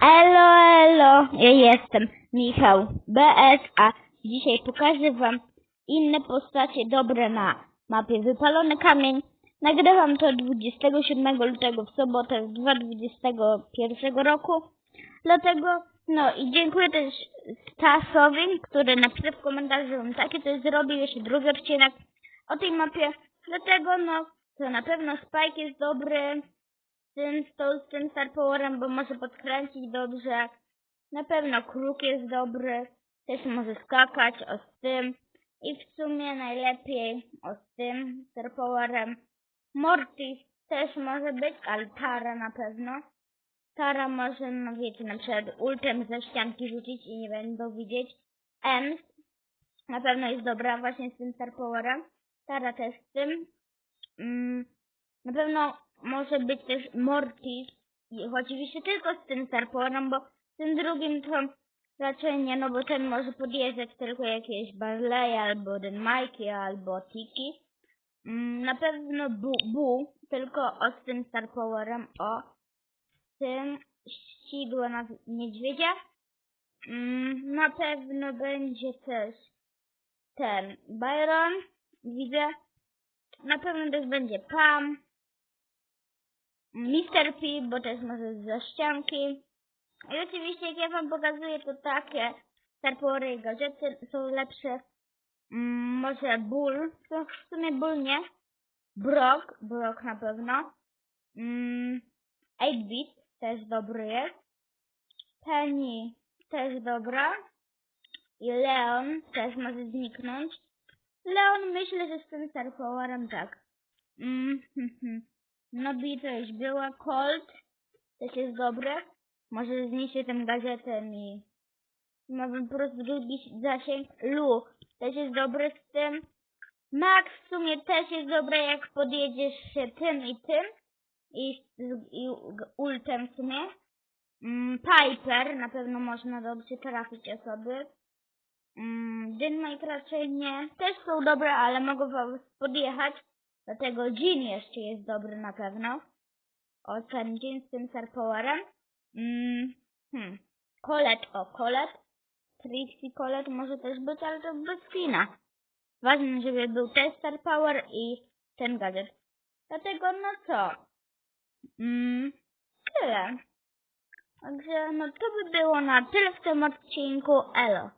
Elo, elo, ja jestem Michał BS, a dzisiaj pokażę wam inne postacie dobre na mapie Wypalony Kamień. Nagrywam to 27 lutego w sobotę z 2021 roku. Dlatego, no i dziękuję też Stasowi, który napisał w komentarzu, żebym takie coś zrobił, jeszcze drugi odcinek o tej mapie. Dlatego, no, to na pewno Spike jest dobry tą, z tym Star Powerem, bo może podkręcić dobrze. Na pewno Kruk jest dobry, też może skakać, o z tym. I w sumie najlepiej o z tym Star Powerem. Mortis też może być, ale Tara na pewno. Tara może, no wiecie, na przykład ultem ze ścianki rzucić i nie będą widzieć. Ems na pewno jest dobra właśnie z tym Star Powerem. Tara też z tym. Mm, na pewno może być też Mortis. Oczywiście tylko z tym Star Powerem, bo tym drugim to raczej nie, no bo ten może podjeżdżać tylko jakieś Barley, albo ten Mikey, albo Tiki. Mm, na pewno Bu, Bu tylko z tym Star Powerem, o tym sidło na niedźwiedzia. Mm, na pewno będzie też ten Byron, widzę. Na pewno też będzie Pam. Mr. P, bo też może za ścianki. I oczywiście jak ja wam pokazuję, to takie Star Powery i gazety są lepsze. Mm, może Bull, to w sumie Bull nie. Brock, Brock na pewno. Mm, 8-bit też dobry jest. Penny też dobra. I Leon też może zniknąć. Leon myślę, że z tym Star tak. Mm, to już była. Colt też jest dobry. Może zniszczy tym gazetem i mamy po prostu drugi zasięg. Lu też jest dobry z tym. Max w sumie też jest dobry, jak podjedziesz się tym i tym. I, i ultem w sumie. Mm, Piper na pewno można dobrze trafić osoby. Mm, Dynamite raczej nie. Też są dobre, ale mogą podjechać. Dlatego Jean jeszcze jest dobry na pewno. O, ten Jean z tym Star Powerem. Mm, hmm. Colette, o, Colette. Trixie Colette może też być, ale to bez skina. Ważne, żeby był ten Star Power i ten gadżet. Dlatego, no co? Mm, tyle. Także, no to by było na tyle w tym odcinku. Elo.